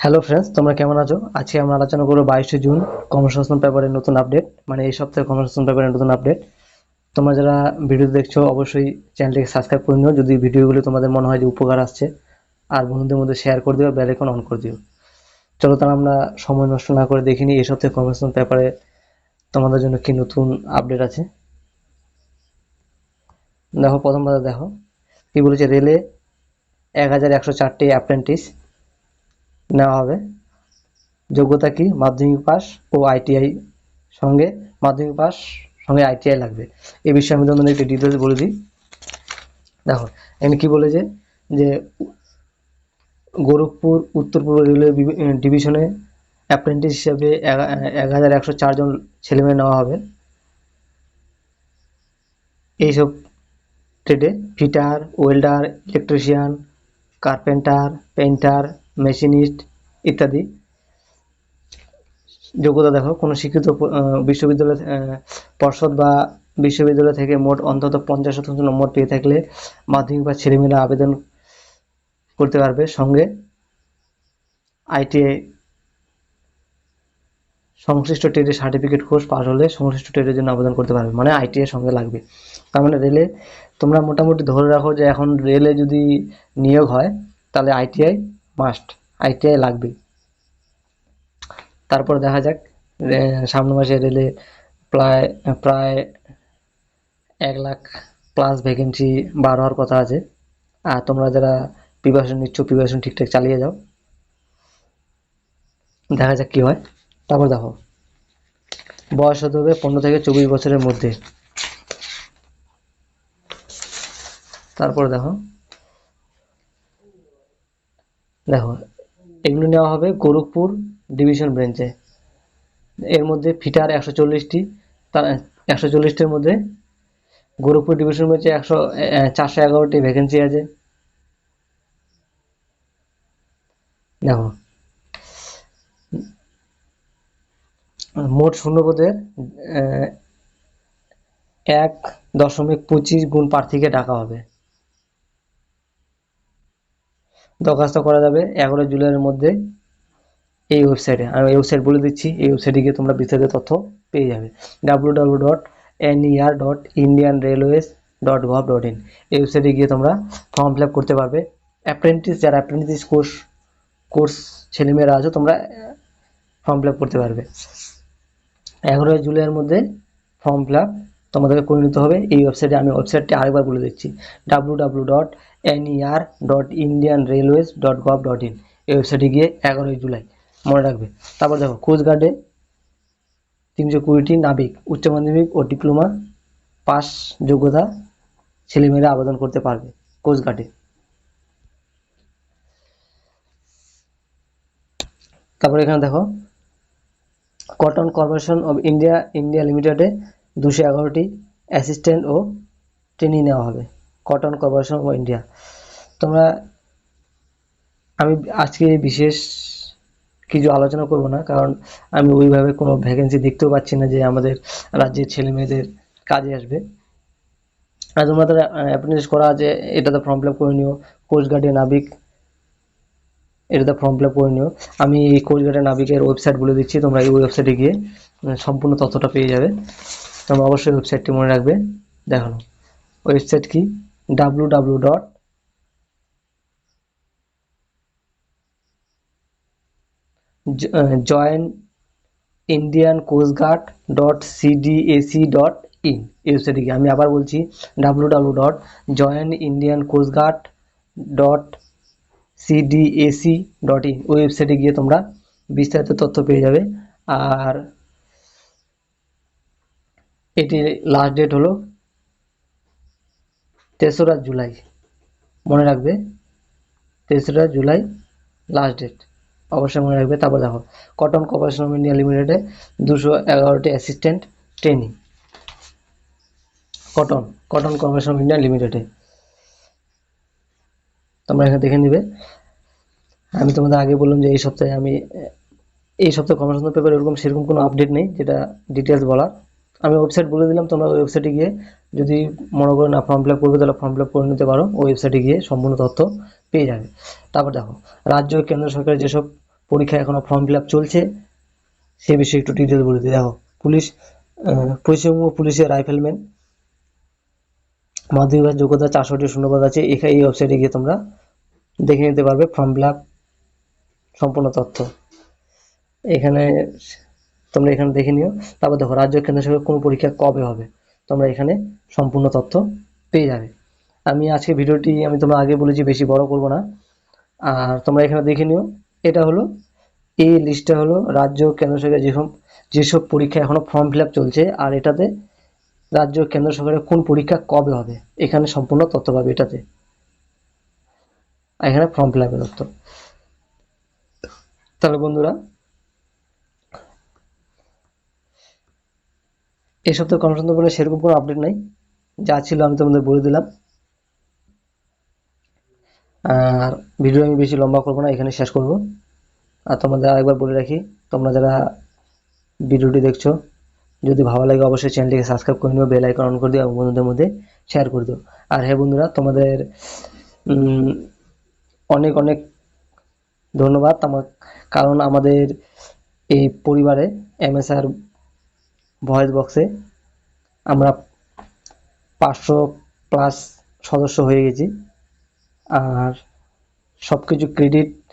Hello friends তোমরা কেমন আছো? আজকে আমরা আলোচনা করব বাইশে জুন কর্মসংস্থান পেপারের নতুন আপডেট মানে এই সপ্তাহে কর্মসংস্থান পেপারের নতুন আপডেট তোমরা যারা ভিডিও দেখছ, অবশ্যই চ্যানেলটিকে সাবস্ক্রাইব করে নিও, যদি ভিডিওগুলি তোমাদের মনে হয় যে উপকার আসছে, আর বন্ধুদের মধ্যে শেয়ার করে দিও বেল অন করে দিও। চলো তাহলে আমরা সময় নষ্ট না করে দেখিনি এই সপ্তাহে কর্মসংস্থান পেপারে তোমাদের জন্য কি নতুন আপডেট আছে। দেখো প্রথম কথা দেখো, কি বলেছে, রেলে এক হাজার একশো চারটি অ্যাপ্রেন্টিস নেওয়া হবে। যোগ্যতা কি? মাধ্যমিক পাস ও আইটিআই সঙ্গে মাধ্যমিক পাস সঙ্গে আইটিআই লাগবে। এই বিষয়ে আমি তোমাদের একটি ডিটেলস বলে দিই। দেখো, এখানে কি বলেছে? যে গোরখপুর, উত্তর পূর্ব রেলওয়ে ডিভিশনে অ্যাপ্রেন্টিস হিসাবে এক হাজার একশো চারজন ছেলেমেয়ে নেওয়া হবে। এইসব ট্রেডে fitter welder electrician carpenter painter machinist ইত্যাদি। যোগ্যতা দেখো, কোনো শিক্ষিত বিশ্ববিদ্যালয় পর্ষদ বা বিশ্ববিদ্যালয় থেকে মোট অন্তত পঞ্চাশ শতাংশ নম্বর পেয়ে থাকলে মাধ্যমিক বা ছেলেমেয়েরা আবেদন করতে পারবে। সঙ্গে আইটিআই সংশ্লিষ্ট ট্রেডের সার্টিফিকেট কোর্স পাস হলে সংশ্লিষ্ট ট্রেডের জন্য আবেদন করতে পারবে মানে আইটিআই সঙ্গে লাগবে। তার মানে রেলে তোমরা মোটামুটি ধরে রাখো যে এখন রেলে যদি নিয়োগ হয়, তাহলে আইটিআই মাস্ট আইটিআই লাগবে। তারপর দেখা যাক সামনের মাসে রেলে প্রায় প্রায় এক লাখ প্লাস ভ্যাকেন্সি বার হওয়ার কথা আছে। আর তোমরা যারা প্রিপারেশন নিচ্ছ প্রিপারেশন ঠিকঠাক চালিয়ে যাও। দেখা যাক কি হয়। তারপর দেখো, বয়স হতে হবে পনেরো থেকে চব্বিশ বছরের মধ্যে। তারপর দেখো দেখো, এগুলো নেওয়া হবে গোরখপুর ডিভিশন ব্রেঞ্চে এর মধ্যে ফিটার একশো চল্লিশটি, তার একশো চল্লিশটির মধ্যে গোরখপুর ডিভিশন ব্রেঞ্চে একশো চারশো এগারোটি ভ্যাকেন্সি আছে। দেখো, মোট শূন্যপদের এক দশমিক পঁচিশ গুণ প্রার্থীকে ডাকা হবে। দরখাস্ত করা যাবে এগারো জুলাইয়ের মধ্যে এই ওয়েবসাইটে আমি ওয়েবসাইট বলে দিচ্ছি, এই ওয়েবসাইটে গিয়ে তোমরা বিস্তারিত তথ্য পেয়ে যাবে। W W dot NER dot Indian railways dot gov dot in এই ওয়েবসাইটে গিয়ে তোমরা ফর্ম ফিল আপ করতে পারবে। অ্যাপ্রেন্টিস যারা অ্যাপ্রেন্টিস কোর্স কোর্স ছেলেমেয়েরা আছে, তোমরা ফর্ম ফিল আপ করতে পারবে। এগারোই জুলাইয়ের মধ্যে ফর্ম ফিল আপ তোমাদেরকে করে নিতে হবে। এই ওয়েবসাইটে আমি ওয়েবসাইটটি আরেকবার বলে দিচ্ছি। W W dot NER dot Indian railways dot gov dot in এই ওয়েবসাইটে গিয়ে এগারোই জুলাই, মনে রাখবে। তারপর দেখো কোস্টগার্ডে তিনশো কুড়িটি নাবিক, উচ্চ মাধ্যমিক ও ডিপ্লোমা পাস যোগ্যতা ছেলেমেয়েরা আবেদন করতে পারবে কোস্টগার্ডে তারপর এখানে দেখো cotton corporation of India India লিমিটেডে দুশো এগারোটি অ্যাসিস্ট্যান্ট ও ট্রেনিং নেওয়া হবে কটন কর্পোরেশন অফ ইন্ডিয়া তোমরা, আমি আজকে বিশেষ কিছু আলোচনা করব না, কারণ আমি ওইভাবে কোনো ভ্যাকেন্সি দেখতেও পাচ্ছি না যে আমাদের রাজ্যের ছেলে মেয়েদের কাজে আসবে। আর তোমাদের অ্যাপ্রেন্টিস করা আছে, এটা তো ফর্ম ফিল আপ করে নিও কোস্ট গার্ডে নাবিক এটাতে ফর্ম ফিল আপ করে নিও। আমি এই কোস্ট গার্ডের নাবিকের ওয়েবসাইট বলে দিচ্ছি, তোমরা এই ওয়েবসাইটে গিয়ে সম্পূর্ণ তথ্যটা পেয়ে যাবে। তোমরা অবশ্যই ওয়েবসাইটটি মনে রাখবে। দেখানো ওয়েবসাইট কি? W W dot join Indian coast guard dot CDAC dot in ওয়েবসাইটে গিয়ে আমি আবার বলছি W W dot join Indian coast guard dot CDAC dot in ওই ওয়েবসাইটে গিয়ে তোমরা বিস্তারিত তথ্য পেয়ে যাবে। আর এটির লাস্ট ডেট হলো তেসরা জুলাই। মনে রাখবে, তেসরা জুলাই লাস্ট ডেট অবশ্যই মনে রাখবে, তারপর দেখো কটন কর্পোরেশন অফ ইন্ডিয়া লিমিটেডে দুশো এগারোটি assistant training cotton cotton corporation of India লিমিটেডে তোমরা এখানে দেখে নিবে। আমি তোমাদের আগে বললাম যে এই সপ্তাহে আমি, এই সপ্তাহে কর্মসংস্থান পেপার এরকম, সেরকম কোনো আপডেট নেই, যেটা ডিটেলস বলার। আমি ওয়েবসাইট বলে দিলাম, তোমরা ওয়েবসাইটে গিয়ে যদি মনে করো না ফর্ম ফিল করবে, তাহলে ফর্ম ফিল করে নিতে পারো। ওয়েবসাইটে গিয়ে সম্পূর্ণ তথ্য পেয়ে যাবে। তারপর দেখো, রাজ্য কেন্দ্র সরকারের যেসব পরীক্ষা এখনও ফর্ম ফিল চলছে, সে বিষয়ে একটু ডিটেল বলে দিই। দেখো, পুলিশ পশ্চিমবঙ্গ পুলিশের রাইফেলম্যান মাধ্যমিক যোগ্যতা চারশোটি শূন্যপদ আছে এখানে এই ওয়েবসাইটে গিয়ে তোমরা দেখে নিতে পারবে ফর্ম ফিল সম্পূর্ণ তথ্য। এখানে তোমরা এখানে দেখে নিও। তারপর দেখো, রাজ্য কেন্দ্র সরকার কোন পরীক্ষা কবে হবে? তোমরা এখানে সম্পূর্ণ তথ্য পেয়ে যাবে। আমি আজকে ভিডিওটি, আমি তোমরা আগে বলেছি, বেশি বড় করব না। আর তোমরা এখানে দেখে নিও, এটা হলো এই লিস্টটা হলো রাজ্য কেন্দ্র সরকার যেসব যেসব পরীক্ষা এখনও ফর্ম ফিল চলছে, আর এটাতে রাজ্য কেন্দ্র সরকারের কোন পরীক্ষা কবে হবে? এখানে সম্পূর্ণ তথ্য পাবে এটাতে। এখানে ফর্ম ফিল আপের তথ্য। তাহলে বন্ধুরা এই সপ্তাহে বলে সেরকম কোনো আপডেট নাই। যা ছিল আমি তোমাদের বলে দিলাম। আর ভিডিও আমি বেশি লম্বা করব না এখানে শেষ করব। আর তোমাদের আরেকবার বলে রাখি, তোমরা যারা ভিডিওটি দেখছ, যদি ভালো লাগে অবশ্যই চ্যানেলটিকে সাবস্ক্রাইব করে নিও বেল আইকন অন করে দিও, এবং বন্ধুদের মধ্যে শেয়ার করে দিও। আর হ্যাঁ বন্ধুরা, তোমাদের অনেক অনেক ধন্যবাদ। আমার, কারণ আমাদের এই পরিবারে এমএসআর ভয়েস বক্সে আমরা পাঁচশো প্লাস সদস্য হয়ে গেছি। আর সব কিছু ক্রেডিট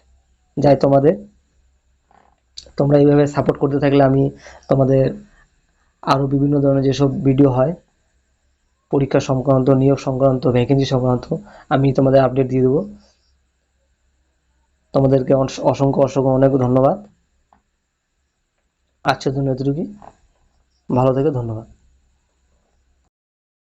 যায় তোমাদের। তোমরা এইভাবে সাপোর্ট করতে থাকলে আমি তোমাদের আরও বিভিন্ন ধরনের যেসব ভিডিও হয়, পরীক্ষা সংক্রান্ত, নিয়োগ সংক্রান্ত ভ্যাকেন্সি সংক্রান্ত, আমি তোমাদের আপডেট দিয়ে দেবো। তোমাদেরকে অস- অসংখ্য অসংখ্য অনেক ধন্যবাদ। আচ্ছা জন্য এতটুকুই। ভালো থেকে ধন্যবাদ।